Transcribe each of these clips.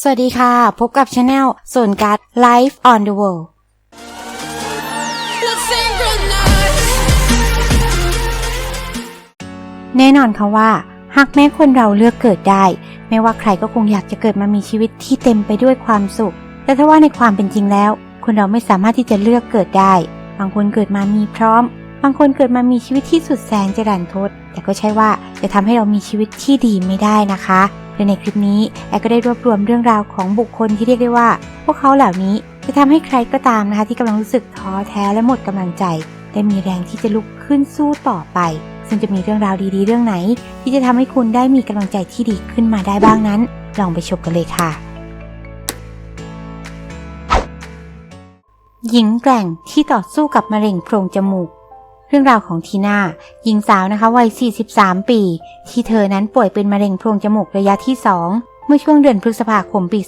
สวัสดีค่ะ พบกับช anel ส่วนการ Life on the World แน่นอนค่ะว่า หากแม้คนเราเลือกเกิดได้ ไม่ว่าใครก็คงอยากจะเกิดมามีชีวิตที่เต็มไปด้วยความสุข แต่ถ้าว่าในความเป็นจริงแล้ว คนเราไม่สามารถที่จะเลือกเกิดได้ บางคนเกิดมามีพร้อม บางคนเกิดมามีชีวิตที่สุดแสนจะรันทด แต่ก็ใช่ว่าจะทำให้เรามีชีวิตที่ดีไม่ได้นะคะ โดยในคลิปนี้แอร์ก็ได้รวบรวมเรื่องราวของบุคคลที่เรียกได้ว่า พวกเขาเหล่านี้จะทำให้ใครก็ตามนะคะ ที่กำลังรู้สึกท้อแท้และหมดกำลังใจ ได้มีแรงที่จะลุกขึ้นสู้ต่อไป ซึ่งจะมีเรื่องราวดีๆ เรื่องไหน ที่จะทำให้คุณได้มีกำลังใจที่ดีขึ้นมาได้บ้างนั้น ลองไปชมกันเลยค่ะ หญิงแกร่งที่ต่อสู้กับมะเร็งโพรงจมูก เรื่องราวของทีน่าหญิงสาวนะคะวัย 43 ปี ที่เธอนั้นป่วยเป็นมะเร็งโพรงจมูกระยะที่ 2 เมื่อช่วงเดือนพฤษภาคมปี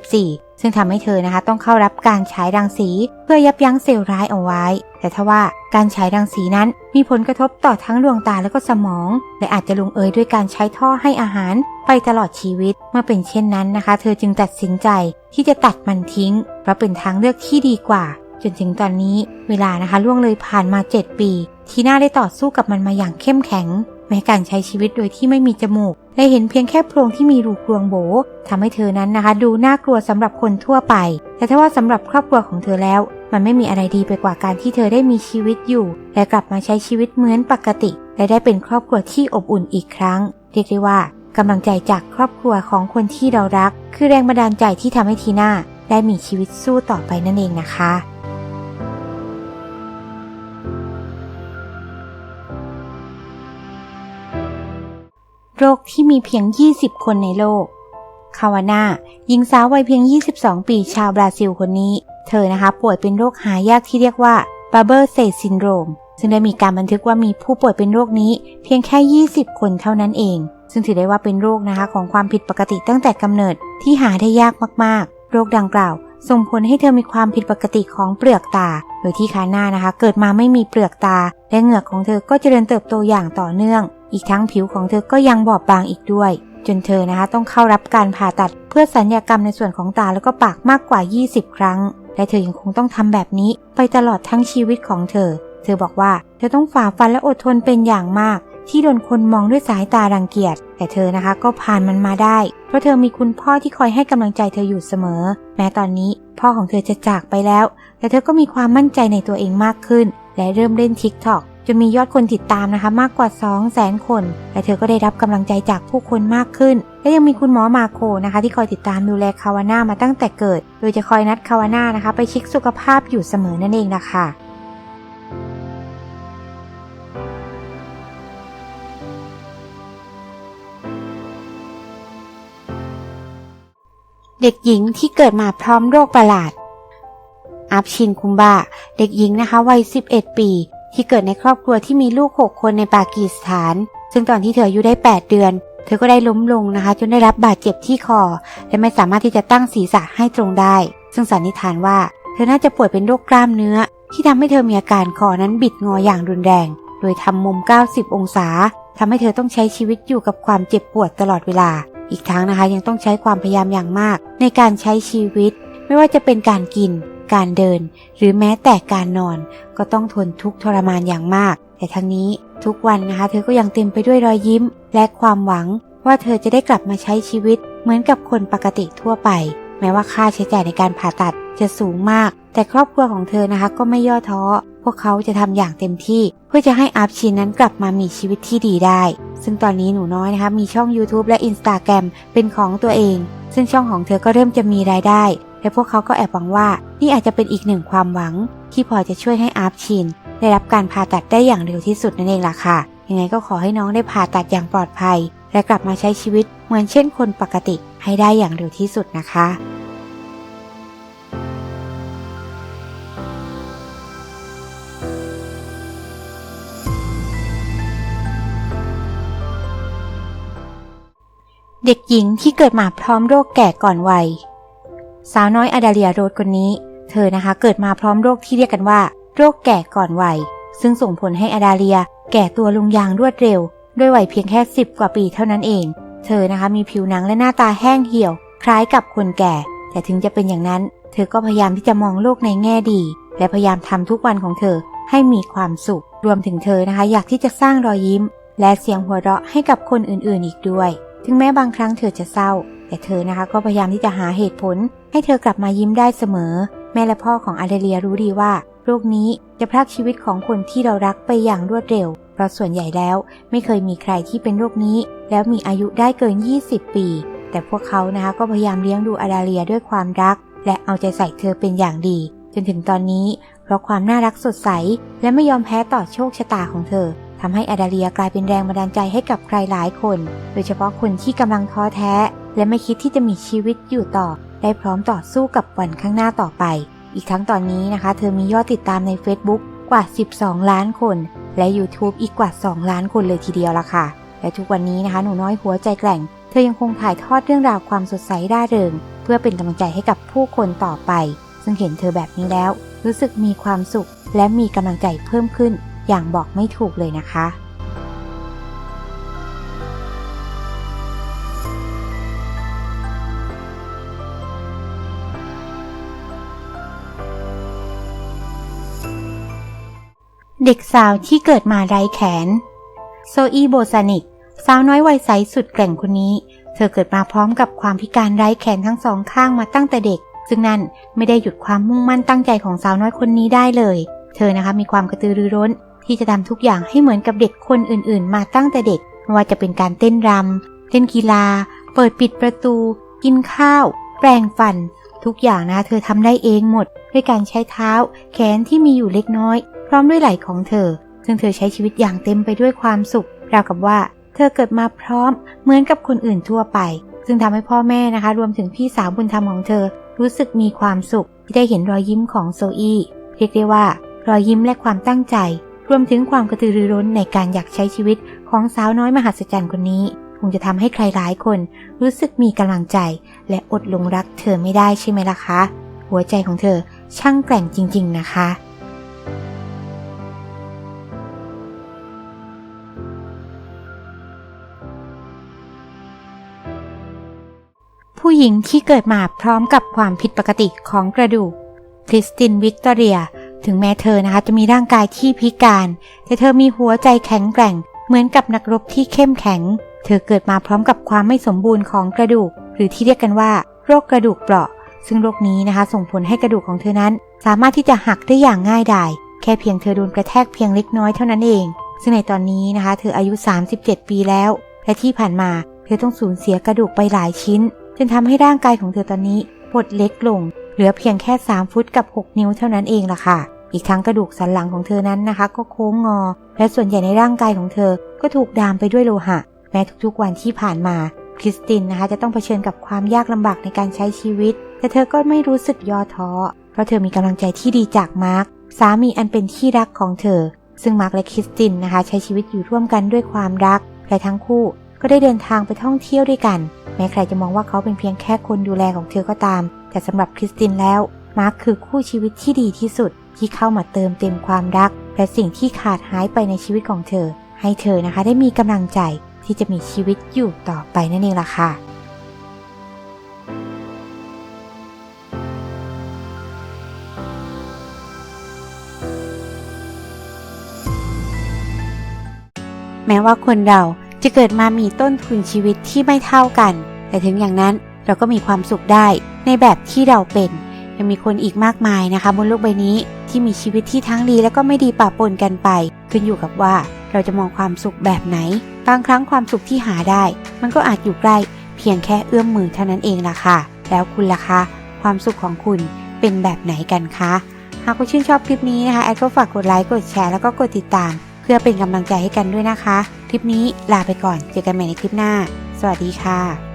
2014 ซึ่งทำให้เธอนะคะต้องเข้ารับการฉายรังสี เพื่อยับยั้งเซลล์ร้ายเอาไว้ แต่ทว่าการฉายรังสีนั้นมีผลกระทบต่อทั้งดวงตาและก็สมอง และอาจจะลงเอยด้วยการใช้ท่อให้อาหารไปตลอดชีวิต เมื่อเป็นเช่นนั้นนะคะ เธอจึงตัดสินใจที่จะตัดมันทิ้ง เพราะเป็นทางเลือกที่ดีกว่า จนถึงตอนนี้เวลานะคะล่วงเลยผ่านมา 7 ปี ทีน่าได้ต่อสู้กับมันมาอย่างเข้มแข็ง แม้การใช้ชีวิตโดยที่ไม่มีจมูกและเห็นเพียงแค่โพรงที่มีรูกรวงโบทำให้เธอนั้นนะคะ ดูน่ากลัวสำหรับคนทั่วไป แต่ถ้าว่าสำหรับครอบครัวของเธอแล้ว มันไม่มีอะไรดีไปกว่าการที่เธอได้มีชีวิตอยู่ และกลับมาใช้ชีวิตเหมือนปกติ และได้เป็นครอบครัวที่อบอุ่นอีกครั้ง เรียกได้ว่ากำลังใจจากครอบครัวของคนที่เรารัก คือแรงบันดาลใจที่ทำให้ทีน่าได้มีชีวิตสู้ต่อไปนั่นเองนะคะ โรคที่มีเพียง 20 คนในโลก คาวาน่าหญิงสาววัยเพียง 22 ปีชาวบราซิลคนนี้ เธอนะคะป่วยเป็นโรคหายากที่เรียกว่าบาเบอร์เซซินโดรมซึ่งได้มีการบันทึกว่ามีผู้ป่วยเป็นโรคนี้เพียงแค่ 20 คนเท่านั้นเอง ซึ่งถือได้ว่าเป็นโรคนะคะของความผิดปกติตั้งแต่กำเนิดที่หาได้ยากมากๆ โรคดังกล่าว ส่งผลให้เธอมีความผิดปกติของเปลือกตา ยที่คาน่านะคะ เกิดมาไม่มีเปลือกตา และเหงือกของเธอก็เจริญเติบโตอย่างต่อเนื่อง อีกทั้งผิวของเธอก็ยังบอบบางอีกด้วย จนเธอนะคะต้องเข้ารับการผ่าตัดเพื่อสัญญกรรมในส่วนของตาแล้วก็ปากมากกว่า 20 ครั้ง และเธอยังคงต้องทำแบบนี้ไปตลอดทั้งชีวิตของเธอ เธอบอกว่าเธอต้องฝ่าฟันและอดทนเป็นอย่างมาก ที่โดนคนมองด้วยสายตารังเกียจ แต่เธอนะคะก็ผ่านมันมาได้ เพราะเธอมีคุณพ่อที่คอยให้กำลังใจเธออยู่เสมอ แม้ตอนนี้ พ่อของเธอจะจากไปแล้ว แต่เธอก็มีความมั่นใจในตัวเองมากขึ้น และเริ่มเล่น TikTok จนมียอดคนติดตามนะคะมากกว่า 2 0 0แสนคน และเธอก็ได้รับกำลังใจจากผู้คนมากขึ้น และยังมีคุณหมอมาโคนะคะที่คอยติดตามดูแลคาวาน่ามาตั้งแต่เกิด โดยจะคอยนัดคาวาน่านะคะไปเช็คสุขภาพอยู่เสมอนั่นเองนะคะ เด็กหญิงที่เกิดมาพร้อมโรคประหลาด อัพชินคุมบาเด็กหญิงนะคะวัย 11 ปี ที่เกิดในครอบครัวที่มีลูก 6 คนในปากีสถาน ซึ่งตอนที่เธออายุได้ 8 เดือน เธอก็ได้ล้มลงนะคะ จนได้รับบาดเจ็บที่คอ และไม่สามารถที่จะตั้งศีรษะให้ตรงได้ ซึ่งสันนิษฐานว่า เธอน่าจะป่วยเป็นโรคกล้ามเนื้อ ที่ทำให้เธอมีอาการคอนั้นบิดงออย่างรุนแรง โดยทำมุม 90 องศาทำให้เธอต้องใช้ชีวิตอยู่กับความเจ็บปวดตลอดเวลา อีกทั้งนะคะยังต้องใช้ความพยายามอย่างมาก ในการใช้ชีวิต ไม่ว่าจะเป็นการกิน การเดิน หรือแม้แต่การนอน ก็ต้องทนทุกข์ทรมานอย่างมาก แต่ทั้งนี้ทุกวันนะคะ เธอก็ยังเต็มไปด้วยรอยยิ้ม และความหวัง ว่าเธอจะได้กลับมาใช้ชีวิต เหมือนกับคนปกติทั่วไป แม้ว่าค่าใช้จ่ายในการผ่าตัดจะสูงมาก แต่ครอบครัวของเธอนะคะก็ไม่ย่อท้อ พวกเขาจะทำอย่างเต็มที่ เพื่อจะให้อาร์ชินนั้นกลับมามีชีวิตที่ดีได้ ซึ่งตอนนี้หนูน้อยนะคะมีช่อง YouTube และ Instagram เป็นของตัวเอง ซึ่งช่องของเธอก็เริ่มจะมีรายได้ และพวกเขาก็แอบหวังว่า นี่อาจจะเป็นอีกหนึ่งความหวัง ที่พอจะช่วยให้อาร์ชิน ได้รับการผ่าตัดได้อย่างเร็วที่สุดนั่นเองล่ะค่ะ ยังไงก็ขอให้น้องได้ผ่าตัดอย่างปลอดภัย และกลับมาใช้ชีวิตเหมือนเช่นคนปกติให้ได้อย่างเร็วที่สุดนะคะ เด็กหญิงที่เกิดมาพร้อมโรคแก่ก่อนวัย สาวน้อยอดาเลียโรดคนนี้ เธอนะคะเกิดมาพร้อมโรคที่เรียกกันว่า โรคแก่ก่อนวัย ซึ่งส่งผลให้อดาเลียแก่ตัวลงอย่างรวดเร็ว ด้วยวัยเพียงแค่10กว่าปีเท่านั้นเอง เธอนะคะมีผิวหนังและหน้าตาแห้งเหี่ยว คล้ายกับคนแก่ แต่ถึงจะเป็นอย่างนั้น เธอก็พยายามที่จะมองโลกในแง่ดี และพยายามทำทุกวันของเธอให้มีความสุข รวมถึงเธอนะคะอยากที่จะสร้างรอยยิ้ม และเสียงหัวเราะให้กับคนอื่นๆอีกด้วย ถึงแม้บางครั้งเธอจะเศร้า แต่เธอนะคะก็พยายามที่จะหาเหตุผล ให้เธอกลับมายิ้มได้เสมอ แม่และพ่อของอาเดเลียรู้ดีว่าโรคนี้จะพรากชีวิตของคนที่เรารักไปอย่างรวดเร็ว เพราะส่วนใหญ่แล้วไม่เคยมีใครที่เป็นโรคนี้ แล้วมีอายุได้เกิน 20 ปี แต่พวกเขานะคะก็พยายามเลี้ยงดูอาดาเลียด้วยความรัก และเอาใจใส่เธอเป็นอย่างดี จนถึงตอนนี้ เพราะความน่ารักสดใส และไม่ยอมแพ้ต่อโชคชะตาของเธอ ทำให้อาดาเลียกลายเป็นแรงบันดาลใจให้กับใครหลายคน โดยเฉพาะคนที่กำลังท้อแท้ และไม่คิดที่จะมีชีวิตอยู่ต่อ ได้พร้อมต่อสู้กับวันข้างหน้าต่อไป อีกทั้งตอนนี้นะคะ เธอมียอดติดตามใน Facebook กว่า 12 ล้านคน และ YouTube อีกกว่า 2 ล้านคนเลยทีเดียวละค่ะ และทุกวันนี้นะคะหนูน้อยหัวใจแกร่ง เธอยังคงถ่ายทอดเรื่องราวความสดใสร่าเริง เพื่อเป็นกำลังใจให้กับผู้คนต่อไป ซึ่งเห็นเธอแบบนี้แล้ว รู้สึกมีความสุข และมีกำลังใจเพิ่มขึ้น อย่างบอกไม่ถูกเลยนะคะ เด็กสาวที่เกิดมาไร้แขน โซอีโบซานิก สาวน้อยวัยใสสุดแกร่งคนนี้ เธอเกิดมาพร้อมกับความพิการไร้แขนทั้งสองข้างมาตั้งแต่เด็ก ซึ่งนั่นไม่ได้หยุดความมุ่งมั่นตั้งใจของสาวน้อยคนนี้ได้เลยเธอนะคะมีความกระตือรือร้น ที่จะทำทุกอย่างให้เหมือนกับเด็กคนอื่นๆ มาตั้งแต่เด็กไม่ว่าจะเป็นการเต้นรำเล่นกีฬา เปิดปิดประตู กินข้าว แปรงฟัน ทุกอย่างนะเธอทำได้เองหมด ด้วยการใช้เท้า แขนที่มีอยู่เล็กน้อย พร้อมด้วยไหล่ของเธอ ซึ่งเธอใช้ชีวิตอย่างเต็มไปด้วยความสุขราวกับว่า เธอเกิดมาพร้อมเหมือนกับคนอื่นทั่วไป ซึ่งทำให้พ่อแม่นะคะ รวมถึงพี่สาวบุญธรรมของเธอ รู้สึกมีความสุขที่ได้เห็นรอยยิ้มของโซอี้เรียกได้ว่ารอยยิ้มและความตั้งใจ รวมถึงความกระตือรือร้นในการอยากใช้ชีวิตของสาวน้อยมหัศจรรย์คนนี้ คงจะทำให้ใครหลายคน รู้สึกมีกำลังใจ และอดหลงรักเธอไม่ได้ใช่ไหมล่ะคะ หัวใจของเธอช่างแกร่งจริง ๆ นะคะผู้หญิงที่เกิดมาพร้อมกับความผิดปกติของกระดูก คริสตินวิกตอเรีย ถึงแม้เธอนะคะจะมีร่างกายที่พิการ แต่เธอมีหัวใจแข็งแกร่ง เหมือนกับนักรบที่เข้มแข็ง เธอเกิดมาพร้อมกับความไม่สมบูรณ์ของกระดูก หรือที่เรียกกันว่า โรคกระดูกเปราะ ซึ่งโรคนี้นะคะ ส่งผลให้กระดูกของเธอนั้น สามารถที่จะหักได้อย่างง่ายดาย แค่เพียงเธอโดนกระแทกเพียงเล็กน้อยเท่านั้นเอง ซึ่งในตอนนี้นะคะ เธออายุ 37 ปีแล้ว และที่ผ่านมา เธอต้องสูญเสียกระดูกไปหลายชิ้น จนทำให้ร่างกายของเธอตอนนี้หดเล็กลง เหลือเพียงแค่ 3 ฟุตกับ 6 นิ้วเท่านั้นเองล่ะค่ะ อีกทั้งกระดูกสันหลังของเธอนั้นนะคะ ก็โค้งงอ และส่วนใหญ่ในร่างกายของเธอก็ถูกดามไปด้วยโลหะ แม้ทุกๆวันที่ผ่านมาคริสตินนะคะจะต้องเผชิญกับความยากลำบากในการใช้ชีวิต แต่เธอก็ไม่รู้สึกย่อท้อ เพราะเธอมีกำลังใจที่ดีจากมาร์คสามีอันเป็นที่รักของเธอ ซึ่งมาร์คและคริสตินนะคะใช้ชีวิตอยู่ร่วมกันด้วยความรัก และทั้งคู่ก็ได้เดินทางไปท่องเที่ยวด้วยกัน แม้ใครจะมองว่าเขาเป็นเพียงแค่คนดูแลของเธอก็ตาม แต่สำหรับคริสตินแล้วมาร์คคือคู่ชีวิตที่ดีที่สุด ที่เข้ามาเติมเต็มความรัก และสิ่งที่ขาดหายไปในชีวิตของเธอ ให้เธอนะคะได้มีกำลังใจที่จะมีชีวิตอยู่ต่อไปนั่นเองล่ะค่ะแม้ว่าคนเราจะเกิดมามีต้นทุนชีวิตที่ไม่เท่ากัน แต่ถึงอย่างนั้นเราก็มีความสุขได้ในแบบที่เราเป็น ยังมีคนอีกมากมายนะคะ บนโลกใบนี้ที่มีชีวิตที่ทั้งดีและก็ไม่ดีปะปนกันไป ขึ้นอยู่กับว่าเราจะมองความสุขแบบไหน บางครั้งความสุขที่หาได้ มันก็อาจอยู่ใกล้เพียงแค่เอื้อมมือเท่านั้นเองล่ะค่ะ แล้วคุณล่ะคะ ความสุขของคุณเป็นแบบไหนกันคะ หากคุณชื่นชอบคลิปนี้นะคะแอดก็ฝากกดไลค์ กดแชร์ แล้วก็กดติดตาม เพื่อเป็นกำลังใจให้กันด้วยนะคะ คลิปนี้ลาไปก่อน เจอกันใหม่ในคลิปหน้า สวัสดีค่ะ